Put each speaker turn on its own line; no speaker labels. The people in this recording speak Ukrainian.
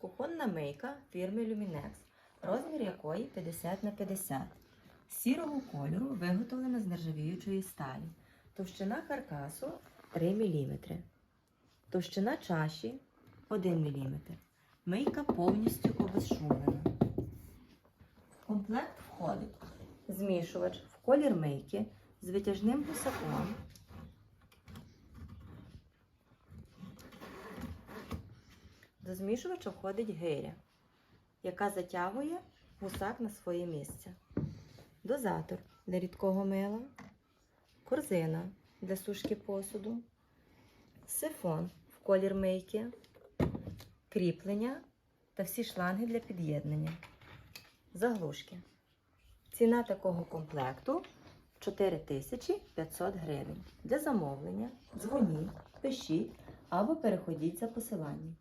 Кухонна мийка фірми Luminex, розмір якої 50 на 50. Сірого кольору виготовлена з нержавіючої сталі. Товщина каркасу 3 мм. Товщина чаші 1 мм. Мийка повністю обезшумлена. Комплект входить змішувач в колір мийки з витяжним гусаком. До змішувача входить гиря, яка затягує гусак на своє місце. Дозатор для рідкого мила, корзина для сушки посуду, сифон в колір мийки, кріплення та всі шланги для під'єднання, заглушки. Ціна такого комплекту 4500 гривень. Для замовлення дзвоніть, пишіть або переходіть за посиланням.